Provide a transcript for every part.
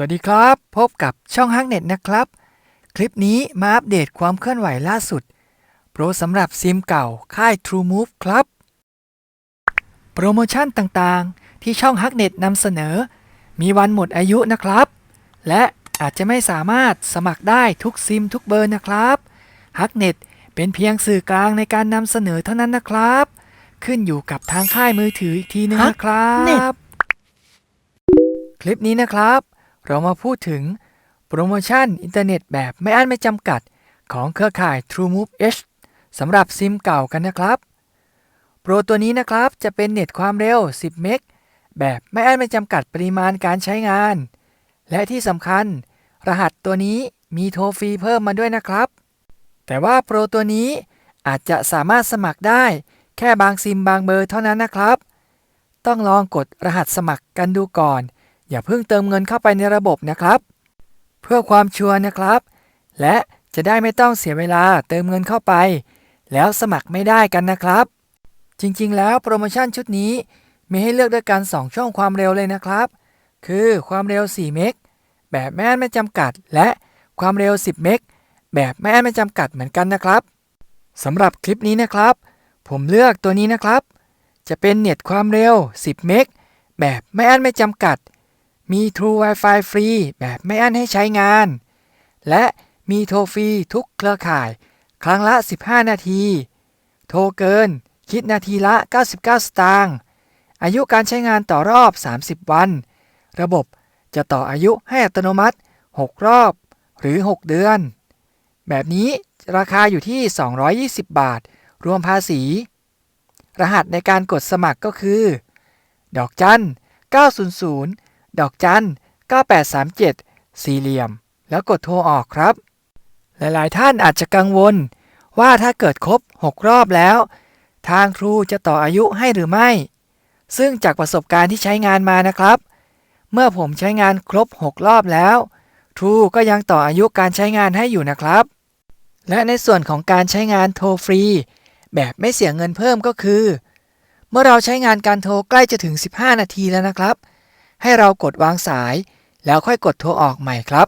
วัสดีครับ พบกับช่องฮักเน็ตนะครับ คลิปนี้มาอัปเดตความเคลื่อนไหวล่าสุด โปรสำหรับซิมเก่าค่าย TrueMove ครับ โปรโมชั่นต่างๆ ที่ช่องฮักเน็ตนำเสนอ มีวันหมดอายุนะครับ และอาจจะไม่สามารถสมัครได้ทุกซิมทุกเบอร์นะครับฮักเน็ตเป็นเพียงสื่อกลางในการนำเสนอเท่านั้นนะครับ ขึ้นอยู่กับทางค่ายมือถืออีกทีนึงนะครั Hacknet บคลิปนี้นะครับ เรามาพูดถึงโปรโมชั่นอินเทอร์เน็ตแบบไม่อั้นไม่จำกัดของเครือข่าย TrueMove H สำหรับซิมเก่ากันนะครับ โปรตัวนี้นะครับจะเป็นเน็ตความเร็ว 10 เมกแบบไม่อั้นไม่จำกัดปริมาณการใช้งาน และที่สำคัญ รหัสตัวนี้มีโทรฟรีเพิ่มมาด้วยนะครับ แต่ว่าโปรตัวนี้อาจจะสามารถสมัครได้แค่บางซิมบางเบอร์เท่านั้นนะครับ ต้องลองกดรหัสสมัครกันดูก่อน อย่าเพิ่งเติมเงินเข้าไปในระบบนะครับ เพื่อความชัวร์นะครับ และจะได้ไม่ต้องเสียเวลาเติมเงินเข้าไป แล้วสมัครไม่ได้กันนะครับ จริงๆ แล้วโปรโมชั่นชุดนี้มีให้เลือกด้วยกัน 2 ช่องความเร็วเลยนะครับ คือความเร็ว 4 เมกแบบไม่อั้นไม่จำกัด และความเร็ว 10 เมกแบบไม่อั้นไม่จำกัดเหมือนกันนะครับสำหรับคลิปนี้นะครับ ผมเลือกตัวนี้นะครับ จะเป็นเน็ตความเร็ว 10 เมกแบบไม่อั้นไม่จำกัด มี True Wi-Fi ฟรีแบบไม่อั้นให้ใช้งาน และมีโทรฟรีทุกเครือข่าย ครั้งละ 15 นาที โทรเกิน คิดนาทีละ 99 สตางค์อายุการใช้งานต่อรอบ 30 วัน ระบบจะต่ออายุให้อัตโนมัติ 6 รอบหรือ 6 เดือน แบบนี้ราคาอยู่ที่ 220 บาท รวมภาษี รหัสในการกดสมัครก็คือ ดอกจัน 900 ดอกจัน 9837 สี่เหลี่ยม แล้วกดโทรออกครับ หลายๆ ท่านอาจจะกังวล ว่าถ้าเกิดครบ 6 รอบแล้ว ทางครูจะต่ออายุให้หรือไม่ ซึ่งจากประสบการณ์ที่ใช้งานมานะครับ เมื่อผมใช้งานครบ 6 รอบแล้วทรูก็ยังต่ออายุการใช้งานให้อยู่นะครับ และในส่วนของการใช้งานโทรฟรี แบบไม่เสียเงินเพิ่มก็คือ เมื่อเราใช้งานการโทรใกล้จะถึง 15 นาทีแล้วนะครับ ให้เรากดวางสาย แล้วค่อยกดโทรออกใหม่ครับ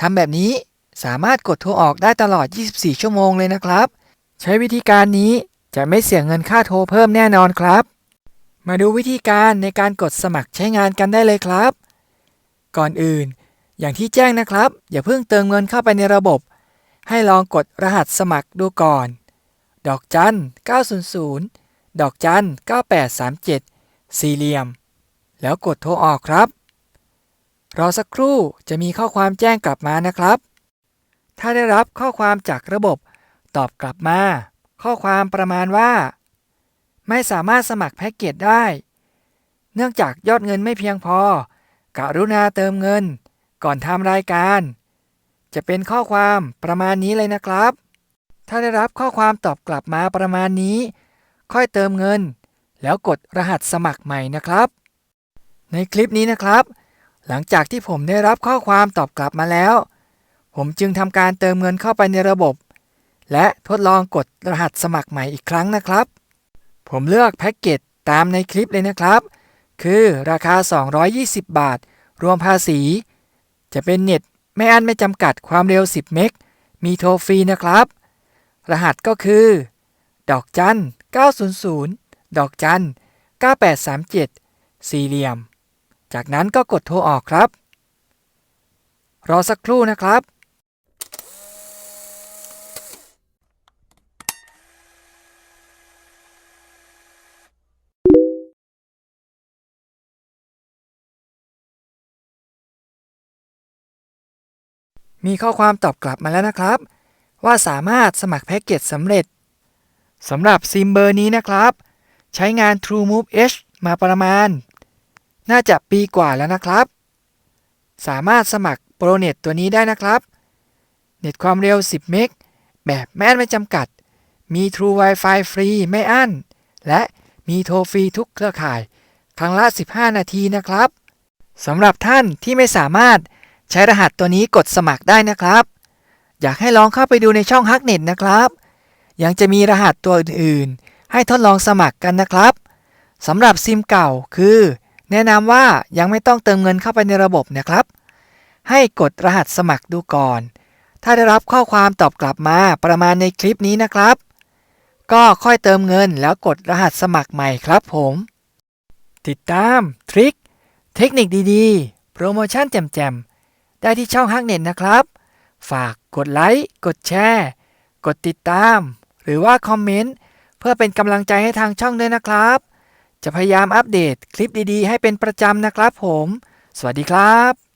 ทำแบบนี้สามารถกดโทรออกได้ตลอด 24 ชั่วโมงเลยนะครับ ใช้วิธีการนี้จะไม่เสียเงินค่าโทรเพิ่มแน่นอนครับ มาดูวิธีการในการกดสมัครใช้งานกันได้เลยครับ ก่อนอื่น อย่างที่แจ้งนะครับ อย่าเพิ่งเติมเงินเข้าไปในระบบ ให้ลองกดรหัสสมัครดูก่อน ดอกจัน 900 ดอกจัน 9837 สี่เหลี่ยม แล้วกดโทรออกครับ รอสักครู่จะมีข้อความแจ้งกลับมานะครับ ถ้าได้รับข้อความจากระบบ ตอบกลับมา ข้อความประมาณว่า ไม่สามารถสมัครแพ็กเกจได้ เนื่องจากยอดเงินไม่เพียงพอ กรุณาเติมเงิน ก่อนทำรายการ จะเป็นข้อความประมาณนี้เลยนะครับ ถ้าได้รับข้อความตอบกลับมาประมาณนี้ ค่อยเติมเงิน แล้วกดรหัสสมัครใหม่นะครับ ในคลิปนี้นะครับ หลังจากที่ผมได้รับข้อความตอบกลับมาแล้ว ผมจึงทำการเติมเงินเข้าไปในระบบ และทดลองกดรหัสสมัครใหม่อีกครั้งนะครับ ผมเลือกแพ็กเกจตามในคลิปเลยนะครับ คือราคา 220 บาท รวมภาษี จะเป็นเน็ตไม่อั้นไม่จำกัดความเร็ว 10 เมก มีโทรฟรีนะครับ รหัสก็คือ ดอกจัน 900 ดอกจัน 9837 สี่เหลี่ยม จากนั้นก็กดโทรออกครับ รอสักครู่นะครับ มีข้อความตอบกลับมาแล้วนะครับ ว่าสามารถสมัครแพ็กเกจสำเร็จสำหรับซิมเบอร์นี้นะครับ ใช้งาน TrueMove H มาประมาณ น่าจะปีกว่าแล้วนะครับ สามารถสมัครโปรเน็ตตัวนี้ได้นะครับ เน็ตความเร็ว 10 เมก แบบไม่นไม่จำกัด มี True Wi-Fi ฟรีไม่อั้น และมีโทรฟรีทุกเครือข่าย ครั้งละ 15 นาทีนะครับ สำหรับท่านที่ไม่สามารถใช้รหัสตัวนี้กดสมัครได้นะครับ อยากให้ลองเข้าไปดูในช่องฮักเน็ตนะครับ ยังจะมีรหัสตัวอื่นๆ ให้ทดลองสมัครกันนะครับ สำหรับซิมเก่าคือ แนะนำว่ายังไม่ต้องเติมเงินเข้าไปในระบบนะครับ ให้กดรหัสสมัครดูก่อน ถ้าได้รับข้อความตอบกลับมาประมาณในคลิปนี้นะครับ ก็ค่อยเติมเงินแล้วกดรหัสสมัครใหม่ครับผม ติดตามทริคเทคนิคดีๆ โปรโมชั่นแจ่มๆ ได้ที่ช่องฮักเน็ตนะครับ ฝากกดไลค์กดแชร์ กดติดตาม หรือว่าคอมเมนต์เพื่อเป็นกำลังใจให้ทางช่องด้วยนะครับ จะพยายามอัปเดตคลิปดีๆ ให้เป็นประจำนะครับผม สวัสดีครับ